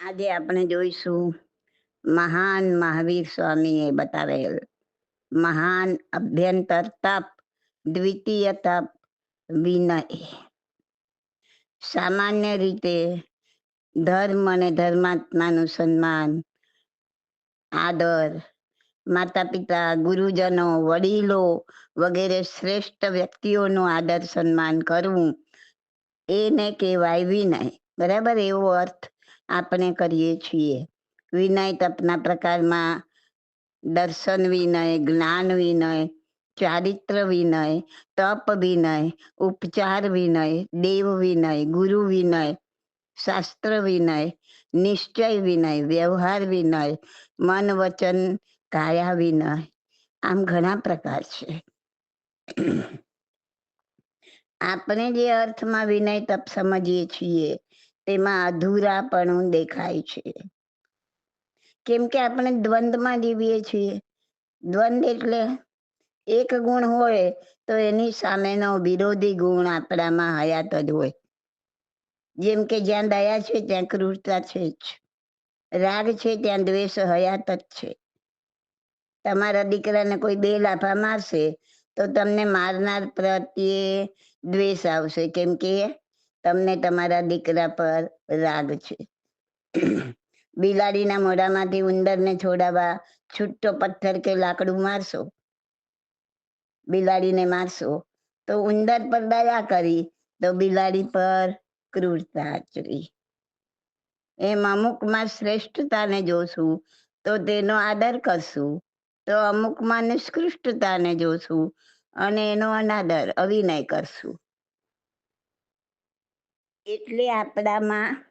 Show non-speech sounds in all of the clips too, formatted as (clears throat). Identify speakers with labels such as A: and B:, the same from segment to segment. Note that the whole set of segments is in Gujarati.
A: આજે આપણે જોઈશું મહાન મહાવીર સ્વામીએ બતાવેલ. મહાન અભ્યંતર તપ, દ્વિતીય તપ, વિનય. સામાન્ય રીતે ધર્મ અને ધર્માત્માનું સન્માન, આદર માતા પિતા ગુરુજનો, વડીલો વગેરે શ્રેષ્ઠ વ્યક્તિઓનું આદર સન્માન કરવું, એને કહેવાય વિનય. બરાબર? એવો અર્થ આપણે કરીએ છીએ. વિનય તપના પ્રકારમાં દર્શન વિનય, જ્ઞાન વિનય, ચારિત્ર વિનય, તપ વિનય, ઉપચાર વિનય, દેવ વિનય, ગુરુ વિનય, શાસ્ત્ર વિનય, નિશ્ચય વિનય, વ્યવહાર વિનય, મન વચન, કાયા વિનય, આમ ઘણા પ્રકાર છે. આપણે જે અર્થમાં વિનય તપ સમજીએ છીએ તેમાં અધૂરાપણું દેખાય છે. કેમ કે આપણે દ્વંદમાં જીવીએ છીએ. દ્વંદ એટલે એક ગુણ હોય તો એની સામેનો વિરોધી ગુણ આપણામાં હયાત જ હોય. જેમ કે જ્યાં દયા છે, ત્યાં ક્રૂરતા છે જ. રાગ છે, ત્યાં દ્વેષ હયાત જ છે. તમારા દીકરાને કોઈ બે લાફા મારશે તો તમને મારનાર પ્રત્યે દ્વેષ આવશે. કેમ કે તમને તમારા દીકરા પર રાગ છે. બિલાડીના મોઢામાંથી ઉંદરને છોડાવવા છૂટો પથ્થર કે લાકડું મારશો? બિલાડીને મારશો? તો ઉંદર પર દયા કરી, તો બિલાડી પર ક્રૂરતા આચરી. એમ અમુકમાં શ્રેષ્ઠતાને જોશું, તો તેનો આદર કરશું. તો અમુકમાં નિષ્કૃષ્ટતાને જોશું, અને એનો અનાદર અવિનય કરશું. એટલે આપણામાં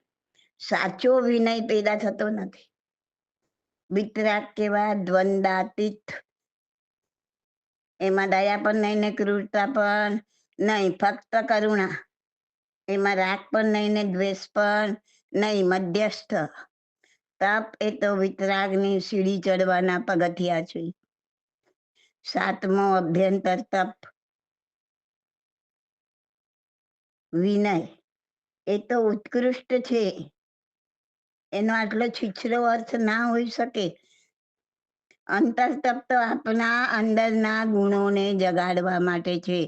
A: સાચો વિનય પેદા થતો નથી. વિતરાગ કેવા દ્વંદાતીત એમાં દયા પણ નહીં ને ક્રૂરતા પણ નહીં, ફક્ત કરુણા. એમાં રાગ પણ નહીં ને દ્વેષ પણ નહીં, મધ્યસ્થ. તપ એ તો વિતરાગની સીડી ચડવાના પગથિયા છે. સાતમો અભ્યંતર તપ. વિનય. એ તો ઉત્કૃષ્ટ છે. એનો આટલો છીછરો અર્થ ના હોઈ શકે. અંતરતપ તો આપના અંદરના ગુણોને જગાડવા માટે છે.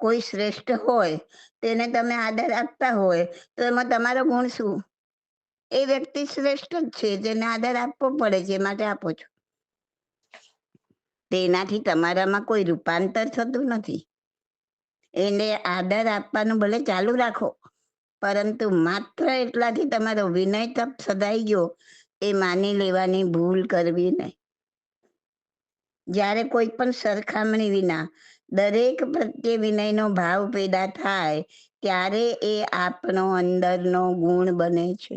A: કોઈ શ્રેષ્ઠ હોય, તેને તમે આદર આપતા હોય, તો એમાં તમારો ગુણ શું? એ વ્યક્તિ શ્રેષ્ઠ જ છે, જેને આદર આપવો પડે છે માટે આપો છો. તેનાથી તમારામાં કોઈ રૂપાંતર થતું નથી. એને આદર આપવાનું ભલે ચાલુ રાખો, પરંતુ માત્ર એટલાથી તમારો વિનય તપ સદાઈ ગયો એ માની લેવાની ભૂલ કરવી નહીં. જ્યારે કોઈ પણ સરખામણી વિના દરેક પ્રત્યે વિનયનો ભાવ પેદા થાય, ત્યારે એ આપનો અંદરનો ગુણ બને છે.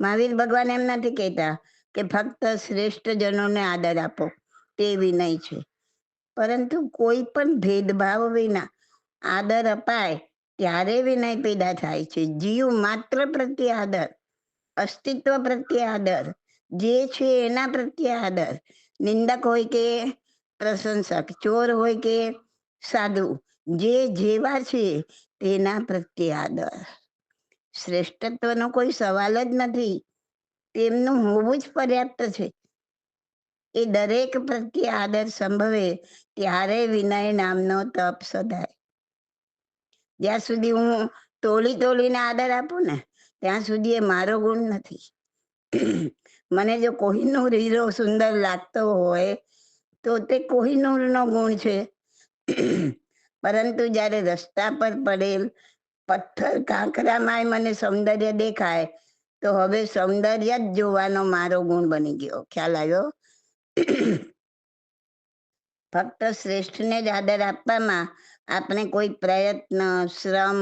A: મહાવીર ભગવાન એમ નથી કહેતા કે ફક્ત શ્રેષ્ઠ જનોને આદર આપો, તે વિનય છે. પરંતુ કોઈ પણ ભેદભાવ વિના આદર અપાય, ત્યારે વિનય પેદા થાય છે. જીવ માત્ર પ્રત્યે આદર, અસ્તિત્વ પ્રત્યે આદર, જે છે એના પ્રત્યે આદર. નિંદક હોય કે પ્રશંસક, ચોર હોય કે સાધુ, જે જેવા છે તેના પ્રત્યે આદર. શ્રેષ્ઠત્વનો કોઈ સવાલ જ નથી. તેમનું હોવું જ પર્યાપ્ત છે. એ દરેક પ્રત્યે આદર સંભવે ત્યારે વિનય નામનો તપ શોધાય. જ્યાં સુધી હું તોલી તોલીને આદર આપું ને, ત્યાં સુધી એ મારો ગુણ નથી. મને જો કોહિનૂર હીરો સુંદર લાગતો હોય, તો તે કોહિનૂરનો ગુણ છે. પરંતુ જ્યારે રસ્તા પર પડેલ પથ્થર કાંકરામાં મને સૌંદર્ય દેખાય, તો હવે સૌંદર્ય જ જોવાનો મારો ગુણ બની ગયો. ખ્યાલ આવ્યો? (coughs) ફક્ત શ્રેષ્ઠને જ આદર આપવામાં આપણે કોઈ પ્રયત્ન, શ્રમ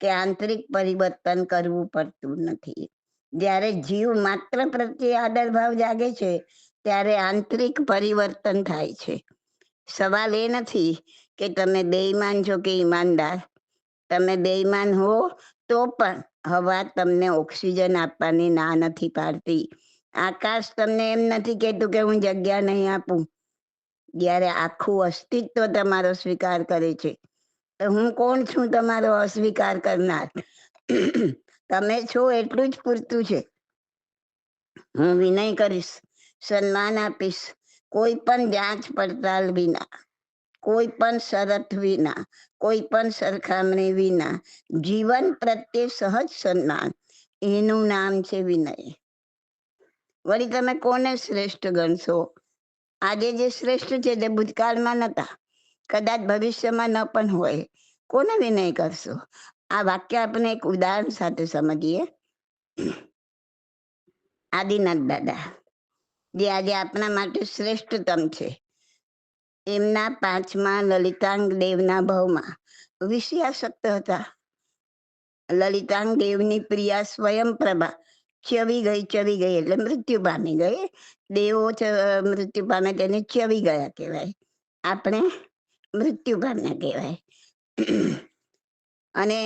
A: કે આંતરિક પરિવર્તન કરવું પડતું નથી. જ્યારે જીવ માત્ર પ્રત્યે આદર ભાવ જાગે છે, ત્યારે આંતરિક પરિવર્તન થાય છે. સવાલ એ નથી કે તમે બેઈમાન છો કે ઈમાનદાર. તમે બેઈમાન હો તો પણ હવા તમને ઓક્સિજન આપવાની ના નથી પાડતી. આકાશ તમને એમ નથી કહેતું કે હું જગ્યા નહીં આપું. જ્યારે આખું અસ્તિત્વ તમારો સ્વીકાર કરે છે. તો હું કોણ છું તમારો અસ્વીકાર કરનાર? તમે છો એટલું જ પૂરતું છે. હું વિનય કરીશ, સન્માન આપીશ, કોઈ પણ જાંચ પડતાલ વિના, કોઈ પણ શરત વિના, કોઈ પણ સરખામણી વિના, જીવન પ્રત્યે સહજ સન્માન. એનું નામ છે વિનય. વળી તમે કોને શ્રેષ્ઠ ગણશો? આજે જે શ્રેષ્ઠ છે તે ભૂતકાળમાં નતા, કદાચ ભવિષ્યમાં ન પણ હોય. કોને વિનય કરશો? આ વાક્ય આપણે એક ઉદાહરણ સાથે સમજીએ. આદિનાથ દાદા, જે આજે આપણા માટે શ્રેષ્ઠતમ છે. એમના પાંચમા લલિતાંગ દેવના ભાવમાં વિષયાશક્ત હતા. લલિતાંગ દેવની પ્રિયા સ્વયં પ્રભા ચવી ગઈ ચવી ગઈ એટલે મૃત્યુ પામી ગઈ દેવો મૃત્યુ પામે તેને ચવી ગયા કહેવાય આપણે મૃત્યુ પામ્યા કહેવાય અને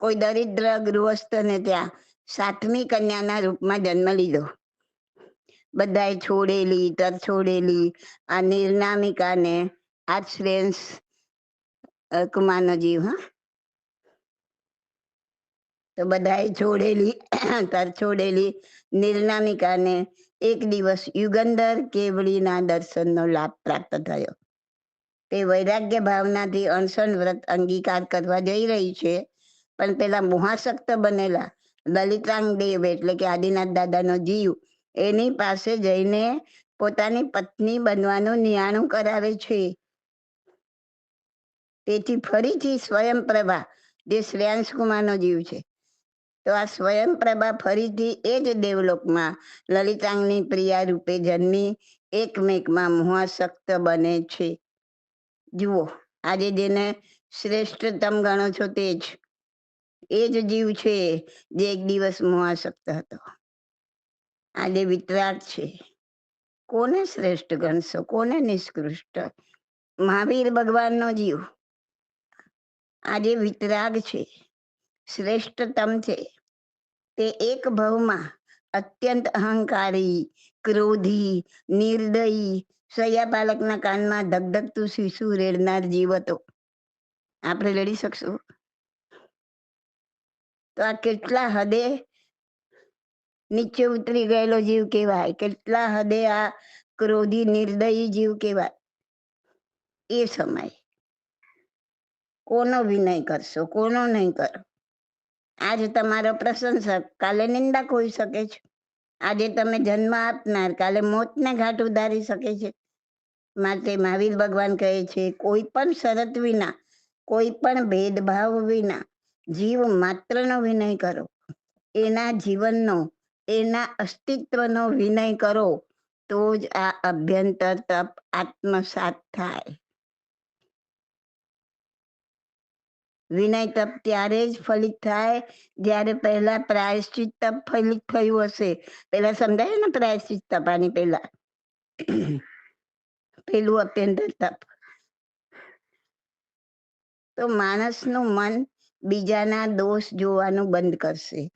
A: કોઈ દરિદ્ર ગૃહસ્થને ત્યાં સાતમી કન્યાના રૂપમાં જન્મ લીધો બધાએ છોડેલી તર છોડેલી આ નિર્નામિકાને આ શ્રેંસ કુમારનો જીવ હા તો બધાએ છોડેલી, તર છોડેલી નિર્નામિકાને એક દિવસ યુગંધર કેવડીના દર્શનનો લાભ પ્રાપ્ત થયો. તે વૈરાગ્ય ભાવનાથી અણસણ વ્રત અંગીકાર કરવા જઈ રહી છે, પણ પેલા મોહાસક્ત બનેલા લલિતાંગ દેવ એટલે કે આદિનાથ દાદાનો જીવ એની પાસે જઈને પોતાની પત્ની બનવાનું નિયાણું કરાવે છે. તેથી ફરીથી સ્વયં પ્રભા, જે શ્રેયાંશ કુમારનો જીવ છે તો આ સ્વયં પ્રભા ફરીથી એ જ દેવલોકમાં લલિતાંગની પ્રિયા રૂપે જન્મી, એકમેકમાં મોહાસક્ત બને છે. જુઓ, આજે જેને શ્રેષ્ઠતમ ગણો છો તે જ, એ જ જીવ છે, જે એક દિવસ મોહાસક્ત હતો. આજે વિતરાગ છે. કોને શ્રેષ્ઠ ગણશો? કોને નિષ્કૃષ્ટ? મહાવીર ભગવાનનો જીવ. આજે વિતરાગ છે. શ્રેષ્ઠતમ છે. તે એક ભવમાં અત્યંત અહંકારી, ક્રોધી, નિર્દયી, સૈયા બાળકના કાનમાં ધગધગતું શિશુ રેડનાર જીવ હતો. આપણે લડી શકશું? તો આ કેટલા હદે નીચે ઉતરી ગયેલો જીવ કહેવાય? કેટલા હદે આ ક્રોધી, નિર્દયી જીવ કહેવાય? એ સમય. કોનો વિનય કરશો? કોનો નહીં કરો? આજે તમારો પ્રશંસક કાલે નિંદક હોઈ શકે છે. આજે તમે જન્મ આપનાર, કાલે મોતને ઘાટ ઉધારી શકે છે. માટે મહાવીર ભગવાન કહે છે, કોઈ પણ શરત વિના, કોઈ પણ ભેદભાવ વિના જીવ માત્રનો વિનય કરો. એના જીવનનો, એના અસ્તિત્વનો વિનય કરો તો જ આ અભ્યંતર તપ આત્મસાત થાય. વિનય તપ ત્યારે જ ફલિત થાય. જ્યારે પહેલા પ્રાયશ્ચિત તપ ફલિત થયું હશે. પહેલા સમજાય ને પ્રાયશ્ચિત તપાની પહેલા? પેલું અભ્યંતર તપ. તો માણસનું મન બીજાના દોષ જોવાનું બંધ કરશે.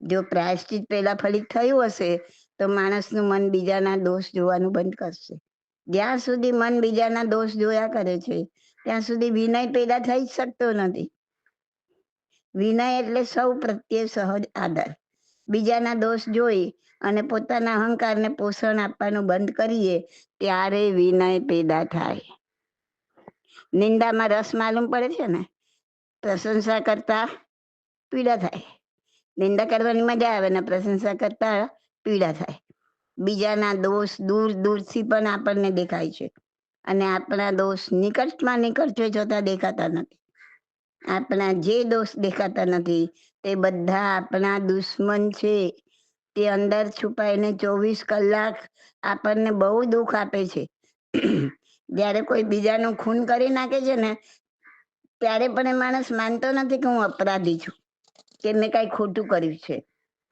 A: જો પ્રાયશ્ચિત પહેલા ફલિત થયું હશે, તો માણસનું મન બીજાના દોષ જોવાનું બંધ કરશે. જ્યાં સુધી મન બીજાના દોષ જોયા કરે છે, ત્યાં સુધી વિનય પેદા થઈ જ શકતો નથી. વિનય એટલે સૌ પ્રત્યે સહજ આદર. બીજાના દોષ જોઈ અને પોતાના અહંકારને પોષણ આપવાનું બંધ કરીએ, ત્યારે વિનય પેદા થાય. નિંદામાં રસ માલુમ પડે છે ને? પ્રશંસા કરતા પીડા થાય. નિંદા કરવાની મજા આવે ને પ્રશંસા કરતા પીડા થાય. બીજાના દોષ દૂર દૂરથી પણ આપણને દેખાય છે. અને આપણા દોષ નિકટમાં નિકટ છે જોતા દેખાતા નથી. આપણા જે દોષ દેખાતા નથી, તે બધા આપણા દુશ્મન છે. તે અંદર છુપાઈને ચોવીસ કલાક આપણને બહુ દુઃખ આપે છે. જ્યારે કોઈ બીજાનું ખૂન કરી નાખે છે ને, ત્યારે પણ એ માણસ માનતો નથી કે હું અપરાધી છું, કે મેં કાંઈ ખોટું કર્યું છે.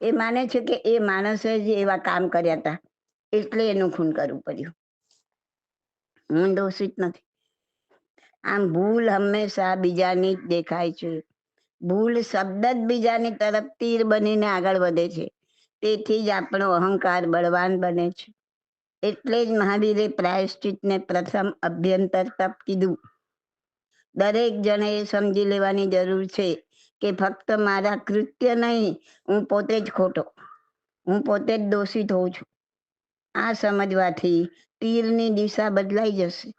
A: એ માને છે કે એ માણસે જ એવા કામ કર્યા હતા, એટલે એનું ખૂન કરવું પડ્યું. હું દોષિત નથી. આમ ભૂલ હંમેશા બીજાની જ દેખાય છે. ભૂલ શબ્દ જ બીજાની તરફ તીર બનીને આગળ વધે છે. તેથી જ આપણો અહંકાર બળવાન બને છે. એટલે જ મહાવીરે પ્રાયશ્ચિતને પ્રથમ અભ્યંતર તપ કીધું. દરેક જણે સમજી લેવાની જરૂર છે કે ફક્ત મારા કૃત્ય નહીં, હું પોતે જ ખોટો. હું પોતે જ દોષિત હોઉં છું. આ સમજવાથી તીરની દિશા બદલાઈ જશે.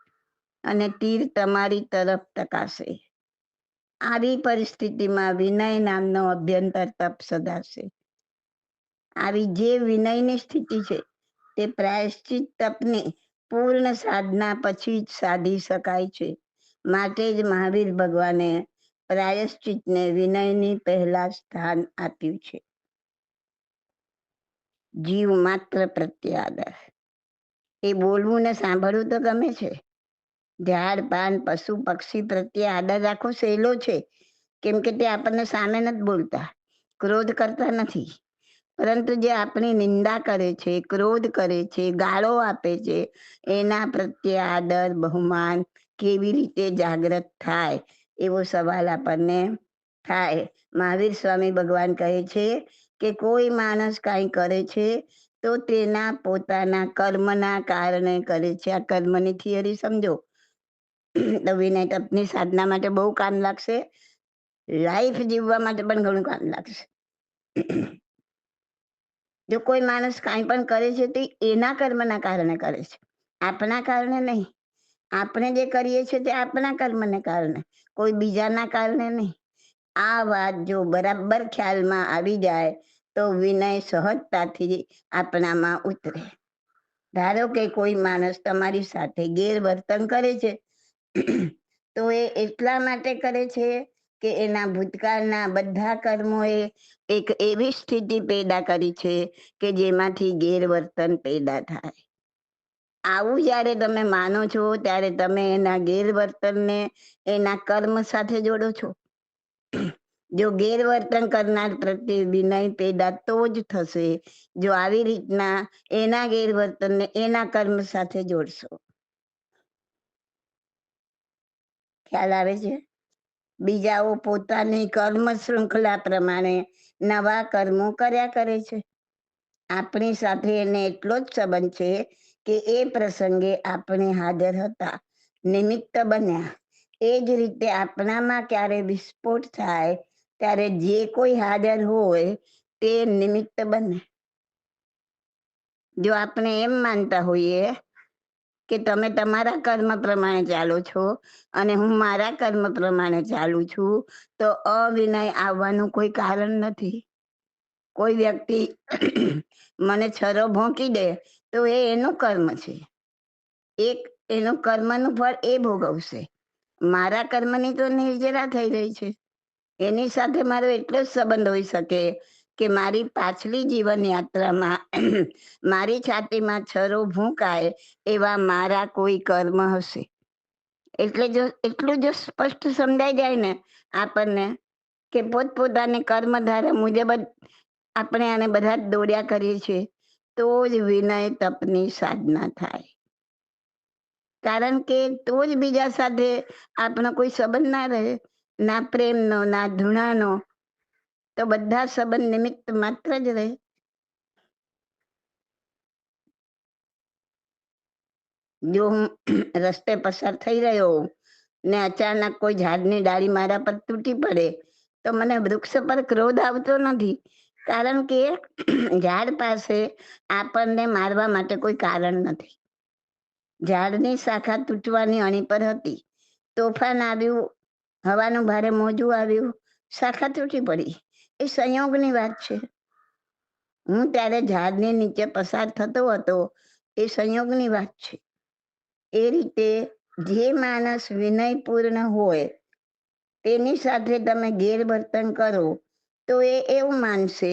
A: અને તીર તમારી તરફ ટકાશે આવી પરિસ્થિતિમાં વિનય નામનો અભ્યંતર તપ સદાશે આવી જે વિનયની સ્થિતિ છે, તે પ્રાયશ્ચિત તપની પૂર્ણ સાધના પછી જ સાધી શકાય છે. માટે જ મહાવીર ભગવાને પ્રાયશ્ચિતને વિનયની પહેલા સ્થાન આપ્યું છે. જીવ માત્ર પ્રત્યે આદર એ બોલવું ને સાંભળવું તો ગમે છે. ઝાડ પાન પશુ, પક્ષી પ્રત્યે આદર રાખવો સહેલો છે. કેમ કે તે આપણને સામે નથી બોલતા. ક્રોધ કરતા નથી. પરંતુ જે આપણી નિંદા કરે છે, ક્રોધ કરે છે, ગાળો આપે છે, એના પ્રત્યે આદર, બહુમાન કેવી રીતે જાગૃત થાય? એવો સવાલ આપણને થાય. મહાવીર સ્વામી ભગવાન કહે છે કે કોઈ માણસ કાંઈ કરે છે તો તેના પોતાના કર્મના કારણે કરે છે. આ કર્મની થિયરી સમજો. (clears throat) વિનય તપની સાધના માટે બહુ કામ લાગશે. લાઈફ જીવવા માટે પણ ઘણું કામ લાગશે. (clears throat) જો કોઈ માણસ કાંઈ પણ કરે છે તો એના કર્મના કારણે કરે છે. આપણા કારણે નહીં. આપણે જે કરીએ છીએ તે આપણા કર્મને કારણે. કોઈ બીજાના કારણે નહીં. આ વાત જો બરાબર ખ્યાલમાં આવી જાય તો વિનય સહજતાથી આપણામાં ઉતરે. ધારો કે કોઈ માણસ તમારી સાથે ગેરવર્તન કરે છે તો એ એટલા માટે કરે છે કે એના ભૂતકાળના બધા કર્મોએ એક એવી સ્થિતિ પેદા કરી છે કે જેમાંથી ગેરવર્તન પેદા થાય. આવું જ્યારે તમે માનો છો, ત્યારે તમે એના ગેરવર્તનને એના કર્મ સાથે જોડો છો. જો ગેરવર્તન કરનાર પ્રત્યે વિનય પેદા તો જ થશે, જો આવી રીતના એના ગેરવર્તનને એના કર્મ સાથે જોડશો. ખ્યાલ આવે છે? બીજાઓ પોતાની કર્મ શૃંખલા પ્રમાણે નવા કર્મો કર્યા કરે છે. આપણી સાથે એને એટલો જ સંબંધ છે કે એ પ્રસંગે આપણે હાજર હતા, નિમિત્ત બન્યા. એ જ રીતે આપણામાં ક્યારે વિસ્ફોટ થાય, ત્યારે જે કોઈ હાજર હોય તે નિમિત્ત બને. જો આપણે એમ માનતા હોઈએ કે તમે તમારા કર્મ પ્રમાણે ચાલો છો અને હું મારા કર્મ પ્રમાણે ચાલું છું, તો અવિનય આવવાનું કોઈ કારણ નથી. કોઈ વ્યક્તિ (clears throat) મને છરો ભોંકી દે તો એ એનું કર્મ છે. એક એનું કર્મનું ફળ એ ભોગવશે. મારા કર્મની તો નિર્જરા થઈ રહી છે. એની સાથે મારો એટલો જ સંબંધ હોઈ શકે કે મારી પાછલી જીવન યાત્રામાં (clears throat) મારી છાતીમાં છરો ભૂંકાય એવા મારા કોઈ કર્મ હશે? એટલે જો, એટલું જો સ્પષ્ટ સમજાઈ જાય ને આપણને કે પોતપોતાની કર્મધારા મુજબ આપણે આને બધા જ દોડ્યા કરીએ છીએ, તો જ વિનય તપની સાધના થાય. કારણ કે તો જ બીજા સાથે આપણો કોઈ સંબંધ ના રહે, ના પ્રેમનો, ના ધૂણાનો તો બધા સંબંધ નિમિત્ત માત્ર જ રહે. જો હું રસ્તે પસાર થઈ રહ્યો ને અચાનક કોઈ ઝાડની ડાળી મારા પર તૂટી પડે, તો મને વૃક્ષ પર ક્રોધ આવતો નથી. કારણ કે ઝાડ પાસે આપણને મારવા માટે કોઈ કારણ નથી. ઝાડની શાખા તૂટવાની અણી પર હતી. તોફાન આવ્યું, હવાનું ભારે મોજું આવ્યું, શાખા તૂટી પડી. એ સંયોગની વાત છે. હું ત્યારે ઝાડની નીચે પસાર થતો હતો, એ સંયોગની વાત છે. એ રીતે જે માણસ વિનયપૂર્ણ હોય, તેની સાથે તમે ગેરવર્તન કરો, તો એ એવું માનશે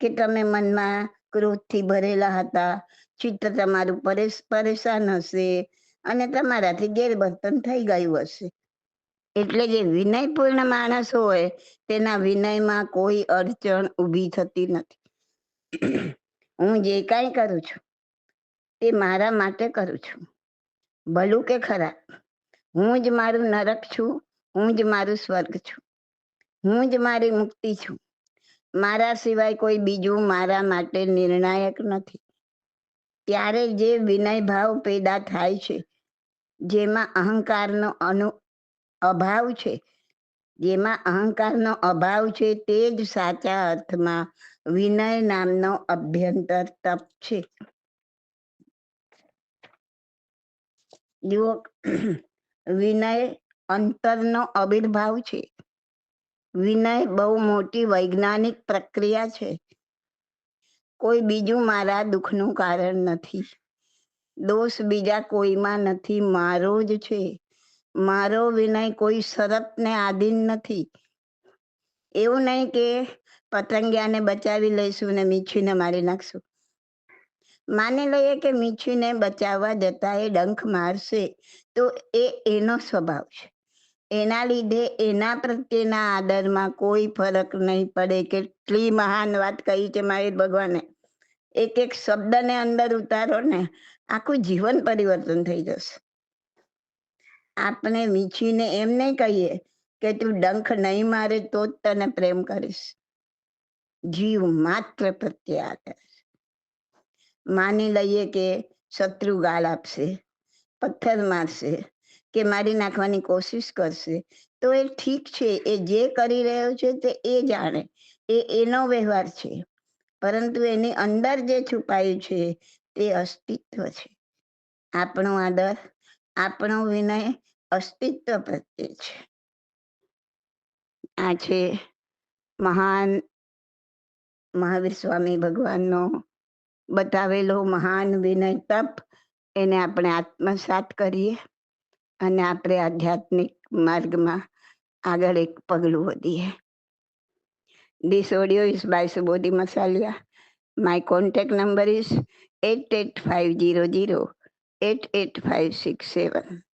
A: કે તમે મનમાં ક્રોધથી ભરેલા હતા, ચિત્ત તમારું પરેશાન હશે અને તમારાથી ગેરવર્તન થઈ ગયું હશે. એટલે જે વિનયપૂર્ણ માણસ હોય, તેના વિનયમાં કોઈ અડચણ ઊભી થતી નથી. હું જે કાંઈ કરું છું, તે મારા માટે કરું છું. ભલું કે ખરાબ, હું જ મારું નરક છું, હું જ મારું સ્વર્ગ છું. હું જ મારી મુક્તિ છું. મારા સિવાય કોઈ બીજું મારા માટે નિર્ણાયક નથી. ત્યારે જે વિનય ભાવ પેદા થાય છે, જેમાં અહંકારનો અનુ અભાવ છે. જેમાં અહંકારનો અભાવ છે તે જ સાચા અર્થમાં વિનય નામનો અભ્યંતર તપ છે. જુઓ, વિનય અંતરનો આવિર્ભાવ છે. વિનય બહુ મોટી વૈજ્ઞાનિક પ્રક્રિયા છે. કોઈ બીજું મારા દુઃખનું કારણ નથી. દોષ બીજા કોઈમાં નથી, મારો જ છે. મારો વિનય કોઈ શરતને આધીન નથી. એવું નહીં કે પતંગિયાને બચાવી લઈશું ને મીઠીને મારી નાખશું. માની લઈએ કે મીઠીને બચાવવા જતા એ ડંખ મારશે તો એ એનો સ્વભાવ છે. એના લીધે એના પ્રત્યેના આદરમાં કોઈ ફરક નહીં પડે. કેટલી મહાન વાત કહી છે મારી ભગવાને. એક એક શબ્દને અંદર ઉતારો ને આખું જીવન પરિવર્તન થઈ જશે. આપણે વીછીને એમ નહીં કહીએ કે તું ડંખ નહીં મારે તો જ તને પ્રેમ કરીશ. જીવ માત્ર પ્રત્યે આદર માની લઈએ કે શત્રુ ગાળ આપશે, પથ્થર મારશે કે મારી નાખવાની કોશિશ કરશે, તો એ ઠીક છે, એ જે કરી રહ્યો છે તે એ જાણે, એ એનો વ્યવહાર છે. પરંતુ એની અંદર જે છુપાયું છે તે અસ્તિત્વ છે. આપણો આદર આપણો વિનય અસ્તિત્વ પ્રત્યે છે. આ છે મહાન મહાવીર સ્વામી ભગવાનનો બતાવેલો મહાન વિનય તપ, એને આપણે આત્મસાત કરીએ અને આપણે આધ્યાત્મિક માર્ગમાં આગળ એક પગલું વધીએ. This audio is by Subodhi Masalia. My contact number is 88500 88567.